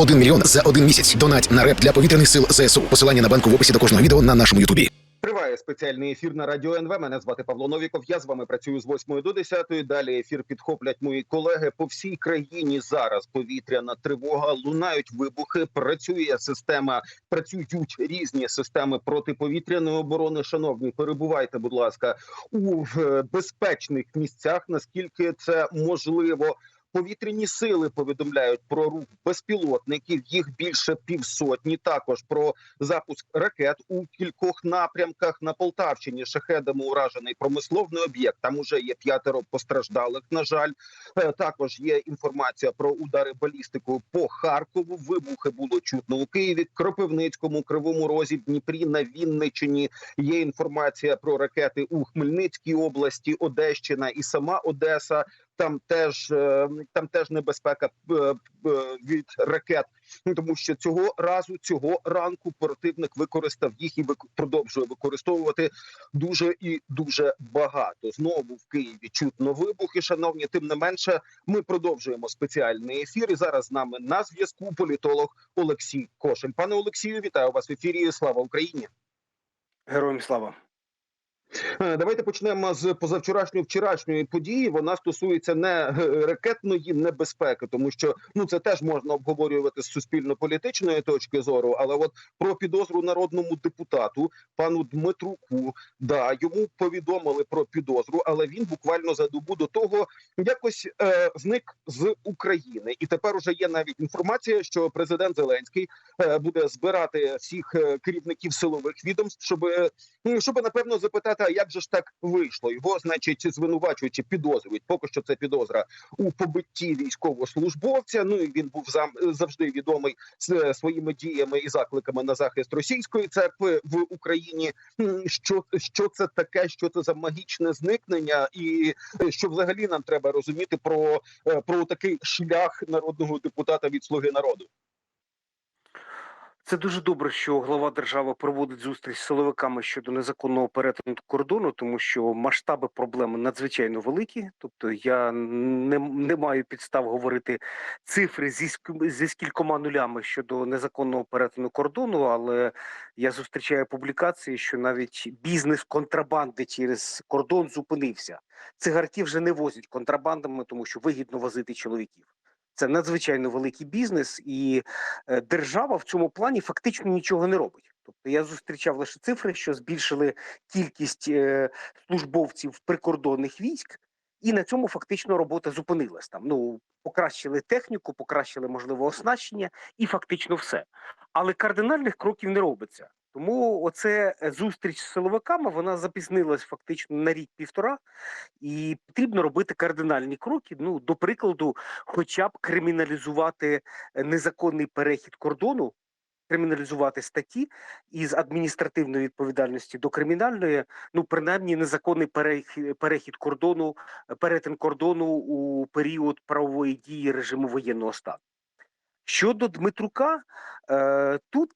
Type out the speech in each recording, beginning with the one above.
1 мільйон за один місяць. Донать на реп для повітряних сил ЗСУ. Посилання на банку в описі до кожного відео на нашому Ютубі. Триває спеціальний ефір на радіо НВ. Мене звати Павло Новіков. Я з вами працюю з 8 до 10. Далі ефір підхоплять мої колеги по всій країні. Зараз повітряна тривога, лунають вибухи. Працює система, працюють різні системи протиповітряної оборони. Шановні, перебувайте, будь ласка, у безпечних місцях, наскільки це можливо. Повітряні сили повідомляють про рух безпілотників. Їх більше півсотні. Також про запуск ракет у кількох напрямках на Полтавщині. Шахедами уражений промисловний об'єкт. Там уже є п'ятеро постраждалих. На жаль, Е, також є інформація про удари балістикою по Харкову. Вибухи було чутно у Києві, Кропивницькому, Кривому Розі, Дніпрі на Вінниччині. Є інформація про ракети у Хмельницькій області, Одещина і сама Одеса. Там теж е, там теж небезпека е, е, від ракет, тому що цього разу, цього ранку, противник використав їх і продовжує використовувати дуже і дуже багато. Знову в Києві чутно вибухи. Шановні, тим не менше, ми продовжуємо спеціальний ефір. І зараз з нами на зв'язку політолог Олексій Кошель. Пане Олексію, вітаю вас в ефірі. Слава Україні! Героям слава. Е, Давайте почнемо з позавчорашньої вчорашньої події. Вона стосується не е, ракетної небезпеки, тому що ну це теж можна обговорювати з суспільно-політичної точки зору. Але от про підозру народному депутату пану Дмитруку, да йому повідомили про підозру, але він буквально за добу до того якось е, зник з України. І тепер уже є навіть інформація, що президент Зеленський е, буде збирати всіх е, керівників силових відомств, щоб щоб напевно запитати, а як же ж так вийшло? Його, значить, звинувачують чи підозрюють. Поки що це підозра у побитті військовослужбовця. Ну і він був зам завжди відомий с- своїми діями і закликами на захист російської церкви в Україні. Що, що це таке? Що це за магічне зникнення, і е, що взагалі нам треба розуміти про, е, про такий шлях народного депутата від слуги народу? Це дуже добре, що глава держави проводить зустріч з силовиками щодо незаконного перетину кордону, тому що масштаби проблеми надзвичайно великі. Тобто я не, не маю підстав говорити цифри зі, зі скількома нулями щодо незаконного перетину кордону, але я зустрічаю публікації, що навіть бізнес контрабанди через кордон зупинився. Цигарки вже не возять контрабандами, тому що вигідно возити чоловіків. Це надзвичайно великий бізнес, і е, держава в цьому плані фактично нічого не робить. Тобто я зустрічав лише цифри, що збільшили кількість е, службовців прикордонних військ, і на цьому фактично робота зупинилась. Там ну покращили техніку, покращили можливо оснащення, і фактично все. Але кардинальних кроків не робиться. Тому оце е, зустріч з силовиками вона запізнилась фактично на рік півтора, і потрібно робити кардинальні кроки. Ну, до прикладу, хоча б криміналізувати е, незаконний перехід кордону, криміналізувати статті із адміністративної відповідальності до кримінальної, ну принаймні незаконний перехід, перехід кордону, е, перетин кордону у період правової дії режиму воєнного стану. Щодо Дмитрука, е, тут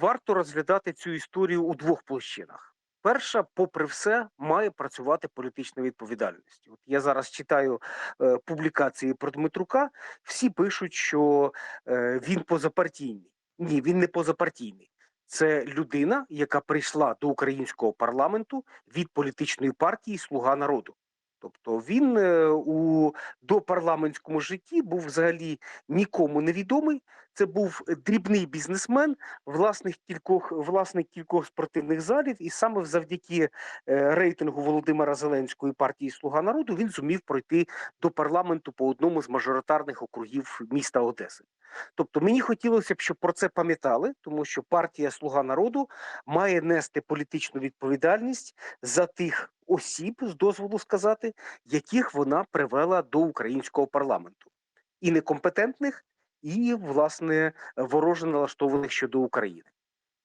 варто розглядати цю історію у двох площинах. Перша, попри все, має працювати політична відповідальність. От я зараз читаю е, публікації про Дмитрука. Всі пишуть, що е, він позапартійний. Ні, він не позапартійний. Це людина, яка прийшла до українського парламенту від політичної партії Слуга народу. Тобто він е, у допарламентському житті був взагалі нікому невідомий. Це був дрібний бізнесмен, власних кількох власник кількох спортивних залів, і саме завдяки е, рейтингу Володимира Зеленського і партії Слуга народу він зумів пройти до парламенту по одному з мажоритарних округів міста Одеси. Тобто мені хотілося б, щоб про це пам'ятали, тому що партія Слуга народу має нести політичну відповідальність за тих осіб, з дозволу сказати, яких вона привела до українського парламенту, і некомпетентних, і власне вороже налаштованих щодо України.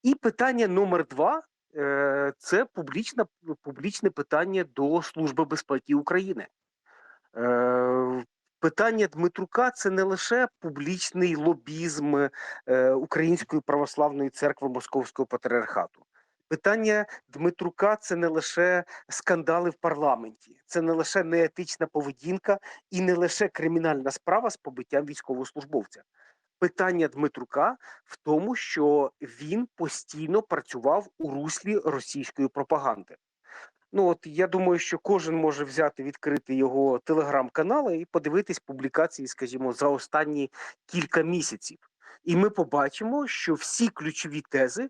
І питання номер два е, це публічна, публічне питання до Служби безпеки України. Е, Питання Дмитрука це не лише публічний лобізм е, Української православної церкви Московського патріархату. Питання Дмитрука це не лише скандали в парламенті, це не лише неетична поведінка і не лише кримінальна справа з побиттям військовослужбовця. питання Дмитрука в тому, що він постійно працював у руслі російської пропаганди. Ну от я думаю, що кожен може взяти відкрити його телеграм-канали і подивитись публікації, скажімо, за останні кілька місяців. І ми побачимо, що всі ключові тези,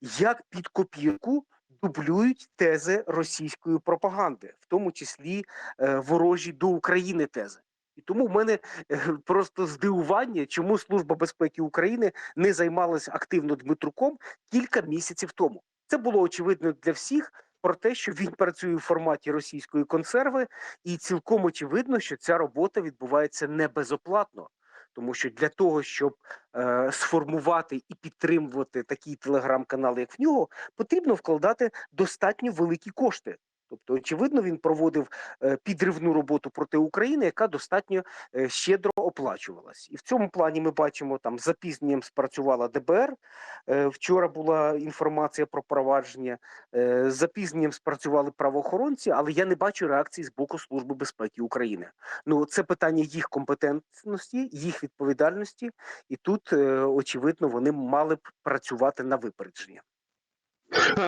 як під копірку, дублюють тези російської пропаганди, в тому числі е, ворожі до України тези. І тому в мене е, просто здивування, чому Служба безпеки України не займалася активно Дмитруком кілька місяців тому. Це було очевидно для всіх про те, що він працює в форматі російської консерви, і цілком очевидно, що ця робота відбувається не безоплатно. Тому що для того, щоб е, сформувати і підтримувати такий телеграм-канал, як в нього, потрібно вкладати достатньо великі кошти. Тобто, очевидно, він проводив е, підривну роботу проти України, яка достатньо е, щедро оплачувалась. І в цьому плані ми бачимо там запізненням спрацювала ДБР. Е, вчора була інформація про провадження. Запізненням спрацювали правоохоронці, але я не бачу реакції з боку Служби безпеки України. Ну це питання їх компетентності, їх відповідальності, і тут очевидно вони мали б працювати на випередження.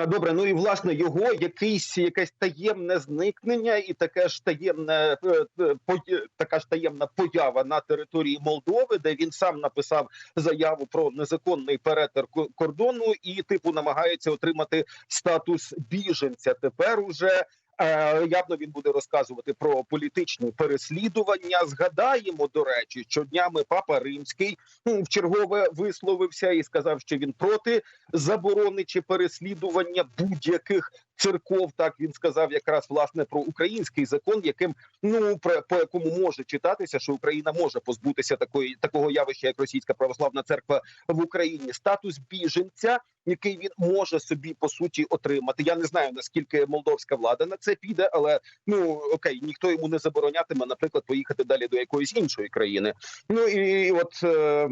Добре, ну і власне його якийсь якесь таємне зникнення, і таке ж таємне е, е, така ж таємна поява на території Молдови, де він сам написав заяву про незаконний перетер кордону, і типу намагається отримати статус біженця. Тепер уже. Е, Явно він буде розказувати про політичні переслідування. Згадаємо до речі, що днями папа римський м, вчергове висловився і сказав, що він проти заборони чи переслідування будь-яких церков. Так він сказав якраз власне про український закон, яким ну про по якому може читатися, що Україна може позбутися такої такого явища, як російська православна церква в Україні. Статус біженця, який він може собі по суті отримати. Я не знаю наскільки молдовська влада на це піде, але ну окей, ніхто йому не заборонятиме, наприклад, поїхати далі до якоїсь іншої країни. Ну і от. Е,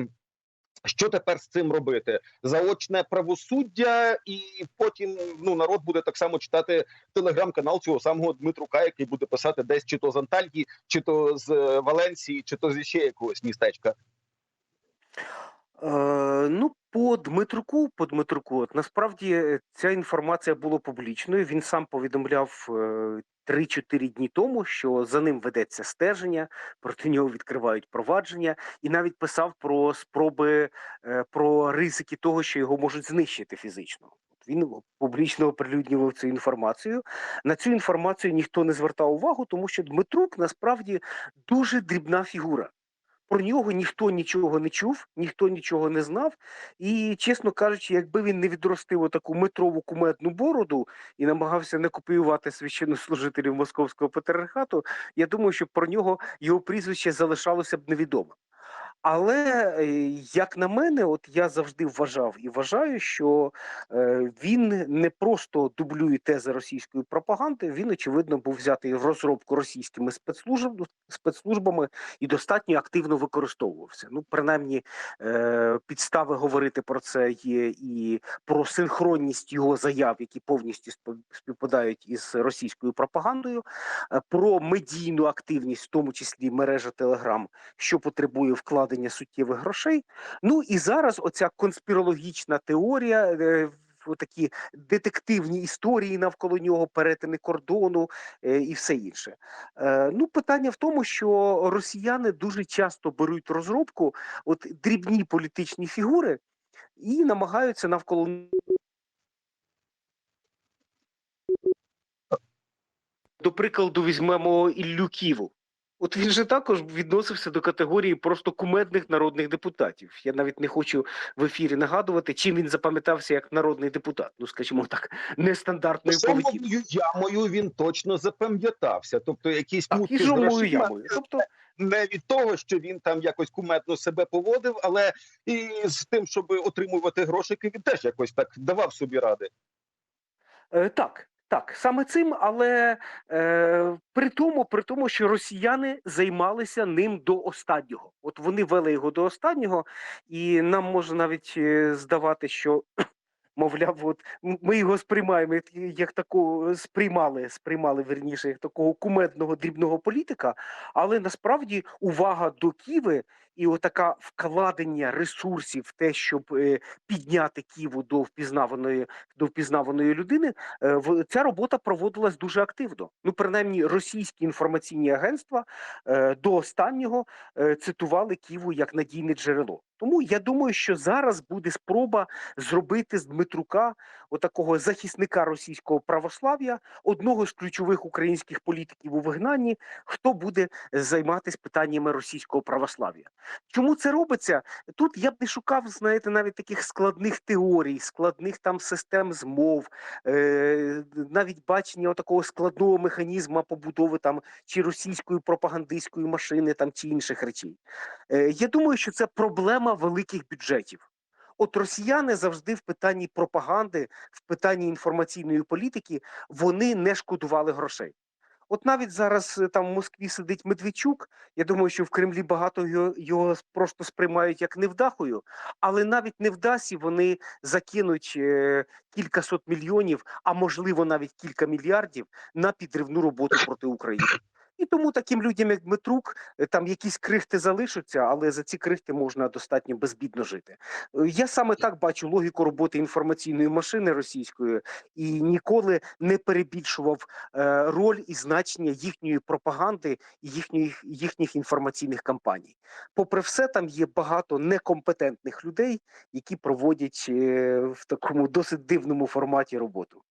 що тепер з цим робити? Заочне правосуддя, і потім ну народ буде так само читати телеграм-канал цього самого Дмитрука, який буде писати десь чи то з Антальї, чи то з е, Валенсії, чи то зі ще якогось містечка. Е, ну, по Дмитруку, по Дмитруку, от насправді е, ця інформація була публічною. Він сам повідомляв е, 3-4 дні тому, що за ним ведеться стеження, проти нього відкривають провадження, і навіть писав про спроби, е, про ризики того, що його можуть знищити фізично. Він публічно оприлюднював цю інформацію. На цю інформацію ніхто не звертав увагу, тому що Дмитрук насправді дуже дрібна фігура. Про нього ніхто нічого не чув, ніхто нічого не знав. І, чесно кажучи, якби він не відростив таку метрову кумедну бороду і намагався не копіювати священнослужителів московського патріархату, я думаю, що про нього його прізвище залишалося б невідомим. Але е, як на мене, от я завжди вважав і вважаю, що е, він не просто дублює тези російської пропаганди, він очевидно був взятий в розробку російськими спецслужбами і достатньо активно використовувався. Ну, принаймні, е, підстави говорити про це є і про синхронність його заяв, які повністю співпадають із російською пропагандою, про медійну активність, в тому числі мережа Телеграм, що потребує вкладення суттєвих грошей. Ну і зараз оця конспірологічна теорія. е, Такі детективні історії навколо нього, перетини кордону е, і все інше. Е, ну, питання в тому, що росіяни дуже часто беруть розробку, от дрібні політичні фігури, і намагаються навколо до прикладу, візьмемо Іллю Ківу. От він же також відносився до категорії просто кумедних народних депутатів. Я навіть не хочу в ефірі нагадувати, чим він запам'ятався як народний депутат. Ну, скажімо так, нестандартною поведінкою. Ямою він точно запам'ятався. Тобто, якісь Так, мутки і з грошима. ямою. Тобто, не від того, що він там якось кумедно себе поводив, але і з тим, щоб отримувати грошики, він теж якось так давав собі ради. Е, так, так, саме цим, але е, при тому, при тому, що росіяни займалися ним до останнього. От вони вели його до останнього, і нам може навіть е, здавати, що. Мовляв, от ми його сприймаємо як, такого сприймали, сприймали верніше як такого кумедного дрібного політика. Але насправді увага до Ківи І отака вкладення ресурсів в те, щоб е, підняти Києву до впізнаваної до впізнаваної людини, е, в ця робота проводилась дуже активно. Ну, принаймні, російські інформаційні агентства е, до останнього цитували Києву як надійне джерело. Тому я думаю, що зараз буде спроба зробити з Дмитрука, отакого захисника російського православ'я, одного з ключових українських політиків у вигнанні, хто буде займатися питаннями російського православ'я. Чому це робиться? Тут я б не шукав, знаєте, навіть таких складних теорій, складних там систем змов, е, навіть бачення такого складного механізму побудови там чи російської пропагандистської машини, там чи інших речей. Е, я думаю, що це проблема великих бюджетів. От росіяни завжди в питанні пропаганди, в питанні інформаційної політики, вони не шкодували грошей. От навіть зараз е, там в Москві сидить Медведчук. Я думаю, що в Кремлі багато його, його просто сприймають як невдахою, але навіть невдасі вони закинуть е, кількасот мільйонів, а можливо навіть кілька мільярдів на підривну роботу проти України. І тому таким людям, як Дмитрук, е, там якісь крихти залишаться, але за ці крихти можна достатньо безбідно жити. Е, Я саме так бачу логіку роботи інформаційної машини російської і ніколи не перебільшував е, роль і значення їхньої пропаганди і їхньої, їхніх інформаційних кампаній. Попри все, там є багато некомпетентних людей, які проводять в такому досить дивному форматі роботу.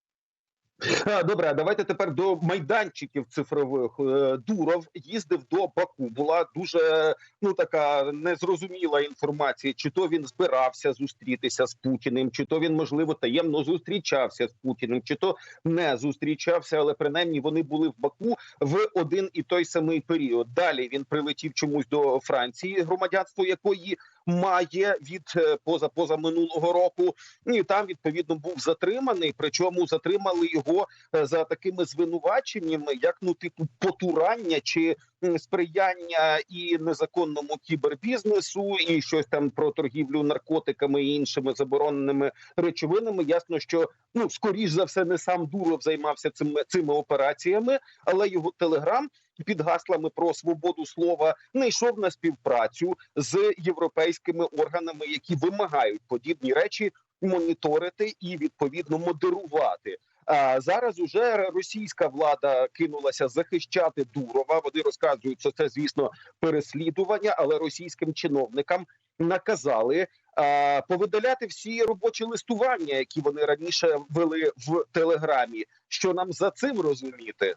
Добре, давайте тепер до майданчиків цифрових. Е, Дуров їздив до Баку. Була дуже ну така незрозуміла інформація, чи то він збирався зустрітися з Путіним, чи то він можливо таємно зустрічався з Путіним, чи то не зустрічався, але принаймні вони були в Баку в один і той самий період. Далі він прилетів чомусь до Франції, громадянство якої має від е, поза поза минулого року. І там відповідно був затриманий. Причому затримали його е, за такими звинуваченнями, як ну типу потурання чи сприяння і незаконному кібербізнесу, і щось там про торгівлю наркотиками і іншими забороненими речовинами. Ясно, що ну скоріш за все не сам Дуров займався цими цими операціями, але його телеграм. Під гаслами про свободу слова не йшов на співпрацю з європейськими органами, які вимагають подібні речі моніторити і відповідно модерувати. А зараз уже російська влада кинулася захищати Дурова. Вони розказують, що це звісно переслідування, але російським чиновникам наказали а, повидаляти всі робочі листування, які вони раніше вели в телеграмі. Що нам за цим розуміти?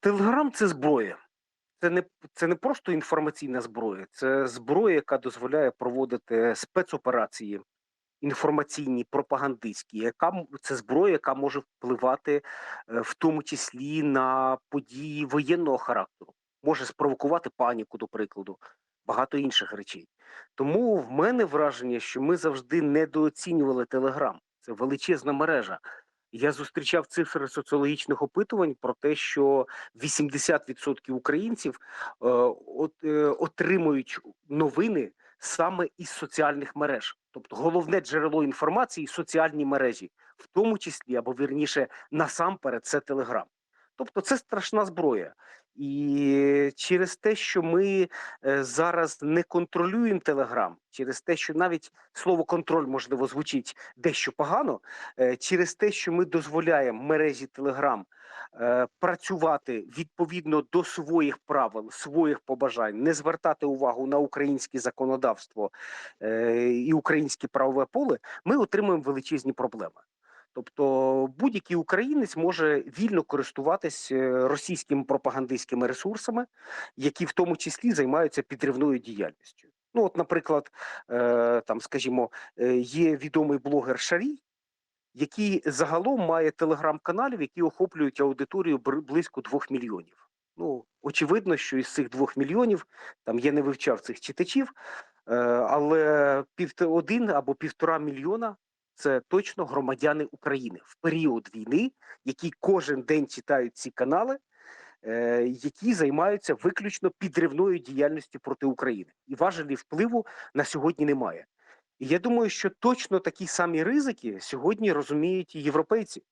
Телеграм це зброя. Це не, це не просто інформаційна зброя, це зброя, яка дозволяє проводити спецоперації інформаційні, пропагандистські, яка це зброя, яка може впливати е, в тому числі на події воєнного характеру, може спровокувати паніку, до прикладу, багато інших речей. Тому в мене враження, що ми завжди недооцінювали Телеграм. Це величезна мережа. Я зустрічав цифри соціологічних опитувань про те, що 80% українців е, от, е, отримують новини саме із соціальних мереж. Тобто головне джерело інформації соціальні мережі, в тому числі або вірніше насамперед це Телеграм. Тобто це страшна зброя. І через те, що ми е, зараз не контролюємо Телеграм, через те, що навіть слово контроль можливо звучить дещо погано, е, через те, що ми дозволяємо мережі Телеграм е, працювати відповідно до своїх правил, своїх побажань, не звертати увагу на українське законодавство і українське правове поле, ми отримуємо величезні проблеми. Тобто будь-який українець може вільно користуватись е, російськими пропагандистськими ресурсами, які в тому числі займаються підривною діяльністю. Ну, от, наприклад, е, там, скажімо, е, є відомий блогер Шарій, який загалом має телеграм-каналів, які охоплюють аудиторію близько двох мільйонів. Ну, очевидно, що із цих двох мільйонів там я не вивчав цих читачів, але один або півтора мільйона це точно громадяни України в період війни, які кожен день читають ці канали, е, які займаються виключно підривною діяльністю проти України, і важелі впливу на сьогодні немає. І я думаю, що точно такі самі ризики сьогодні розуміють і європейці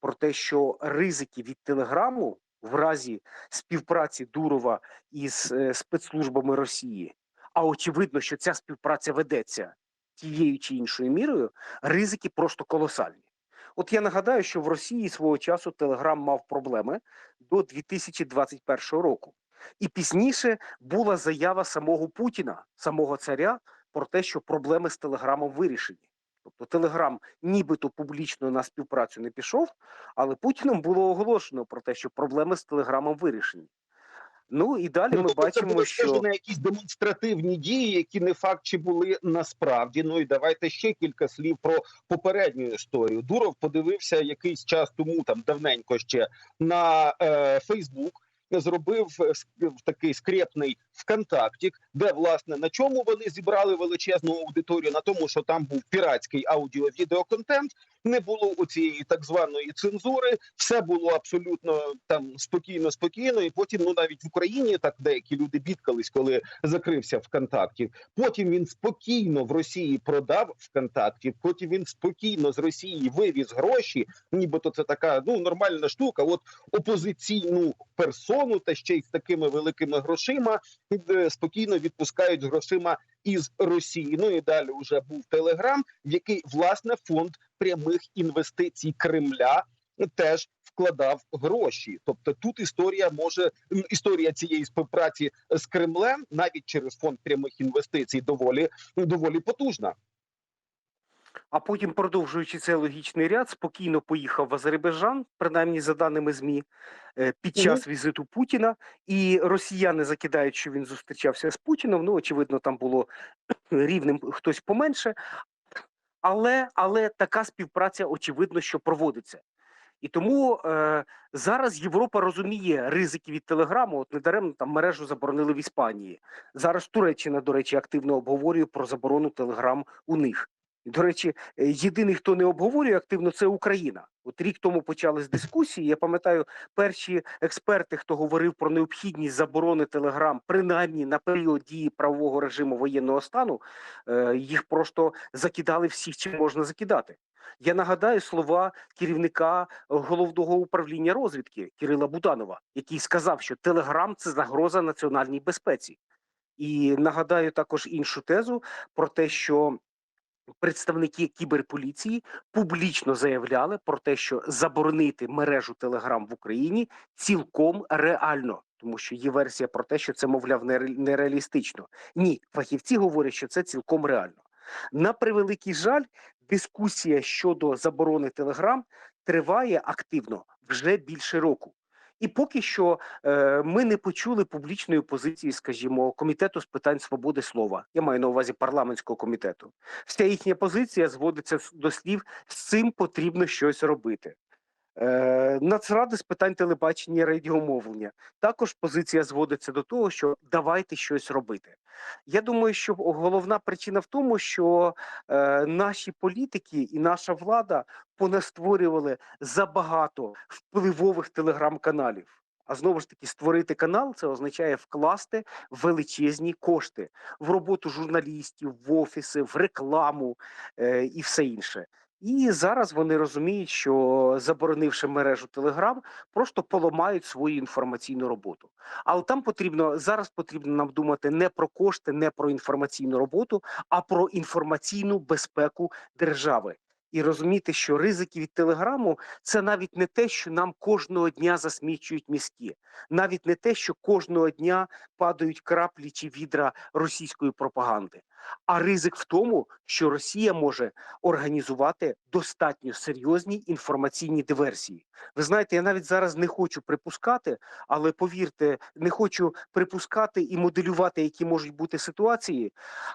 про те, що ризики від телеграму в разі співпраці Дурова із е, спецслужбами Росії, а очевидно, що ця співпраця ведеться тією чи іншою мірою, ризики просто колосальні. От я нагадаю, що в Росії свого часу Телеграм мав проблеми до 2021 року. І пізніше була заява самого Путіна, самого царя, про те, що проблеми з Телеграмом вирішені. Тобто Телеграм нібито публічно на співпрацю не пішов, але Путіном було оголошено про те, що проблеми з Телеграмом вирішені. Ну і далі ми тобто це бачимо, що на якісь демонстративні дії, які не факт чи були насправді. Ну і давайте ще кілька слів про попередню історію. Дуров подивився якийсь час тому, там давненько ще на е, Фейсбук. Зробив е, такий скрепний ВКонтакті, де власне на чому вони зібрали величезну аудиторію, на тому, що там був піратський аудіо-відеоконтент, не було у цієї так званої цензури, все було абсолютно там спокійно, спокійно. І потім, ну навіть в Україні так деякі люди бідкались, коли закрився ВКонтакті. Потім він спокійно в Росії продав ВКонтакті. Потім він спокійно з Росії вивіз гроші, нібито це така ну нормальна штука. От опозиційну персону, та ще й з такими великими грошима, е, спокійно відпускають грошима із Росії. Ну і далі вже був Телеграм, в який власне фонд прямих інвестицій Кремля теж вкладав гроші. Тобто тут історія може історія цієї співпраці з Кремлем навіть через фонд прямих інвестицій доволі доволі потужна. А потім, продовжуючи цей логічний ряд, спокійно поїхав в Азербайджан, принаймні за даними ЗМІ, е, під час візиту Путіна. І росіяни закидають, що він зустрічався з Путіном. Ну, очевидно, там було рівнем хтось поменше. Але, але така співпраця, очевидно, що проводиться. І тому е, зараз Європа розуміє ризики від телеграму. От недаремно там мережу заборонили в Іспанії. Зараз Туреччина, до речі, активно обговорює про заборону телеграм у них. До речі, е, єдиний, хто не обговорює активно, це Україна. От рік тому почались дискусії. Я пам'ятаю, перші експерти, хто говорив про необхідність заборони телеграм, принаймні на період дії правового режиму воєнного стану, е, їх просто закидали всіх, чим можна закидати. Я нагадаю слова керівника головного управління розвідки Кирила Буданова, який сказав, що Телеграм це загроза національній безпеці. І нагадаю також іншу тезу про те, що представники кіберполіції публічно заявляли про те, що заборонити мережу Телеграм в Україні цілком реально. Тому що є версія про те, що це, мовляв, нере- нереалістично. Ні, фахівці говорять, що це цілком реально. На превеликий жаль, дискусія щодо заборони Телеграм триває активно вже більше року. І поки що е, ми не почули публічної позиції, скажімо, комітету з питань свободи слова. Я маю на увазі парламентського комітету. Вся їхня позиція зводиться до слів: з цим потрібно щось робити. Е, Нацради з питань телебачення і радіомовлення також позиція зводиться до того, що давайте щось робити. Я думаю, що головна причина в тому, що е, наші політики і наша влада понастворювали забагато впливових телеграм-каналів. А знову ж таки, створити канал це означає вкласти величезні кошти в роботу журналістів, в офіси, в рекламу е, і все інше. І зараз вони розуміють, що заборонивши мережу Телеграм, просто поламають свою інформаційну роботу. Але там потрібно зараз потрібно нам думати не про кошти, не про інформаційну роботу, а про інформаційну безпеку держави. І розуміти, що ризики від телеграму це навіть не те, що нам кожного дня засмічують мізки, навіть не те, що кожного дня падають краплі чи відра російської пропаганди, а ризик в тому, що Росія може організувати достатньо серйозні інформаційні диверсії. Ви знаєте, я навіть зараз не хочу припускати, але повірте, не хочу припускати і моделювати, які можуть бути ситуації.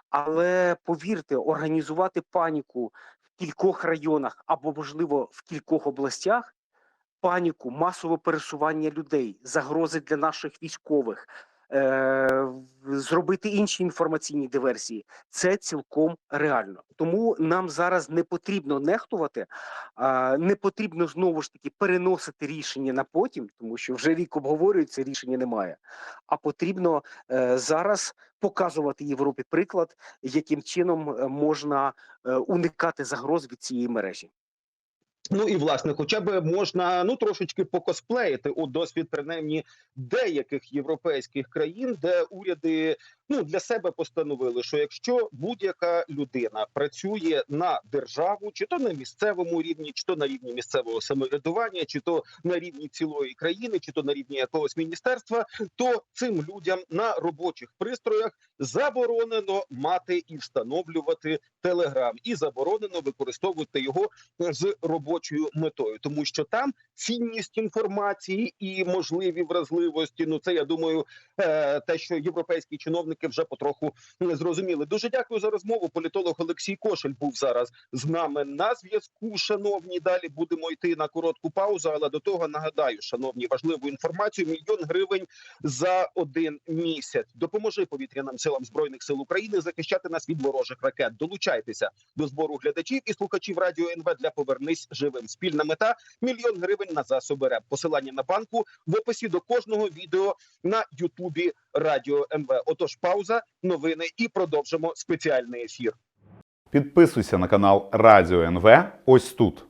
Але повірте, організувати паніку кількох районах або, можливо, в кількох областях. Паніку, масове пересування людей, загрози для наших військових, е- зробити інші інформаційні диверсії це цілком реально. Тому нам зараз не потрібно нехтувати, а, не потрібно знову ж таки переносити рішення на потім, тому що вже рік обговорюється, рішення немає. А потрібно е, зараз показувати Європі приклад, яким чином е, можна е, уникати загроз від цієї мережі. Ну і власне, хоча б можна ну трошечки покосплеїти у досвід принаймні деяких європейських країн, де уряди ну для себе постановили, що якщо будь-яка людина працює на державу, чи то на місцевому рівні, чи то на рівні місцевого самоврядування, чи то на рівні цілої країни, чи то на рівні якогось міністерства, то цим людям на робочих пристроях заборонено мати і встановлювати телеграм, і заборонено використовувати його з робочою метою, тому що там цінність інформації і можливі вразливості. Ну це я думаю, е, те, що європейські чиновники вже потроху зрозуміли. Дуже дякую за розмову. Політолог Олексій Кошель був зараз з нами на зв'язку. Шановні, далі будемо йти на коротку паузу. Але до того нагадаю, шановні, важливу інформацію: мільйон гривень за один місяць. Допоможи повітряним силам збройних сил України захищати нас від ворожих ракет. Долучайтеся до збору глядачів і слухачів радіо НВ для повернись живим. Спільна мета мільйон гривень на засоби РЕП. Посилання на банку в описі до кожного відео на Ютубі Радіо НВ. Отож, пауза, новини і продовжимо спеціальний ефір. Підписуйся на канал Радіо НВ ось тут.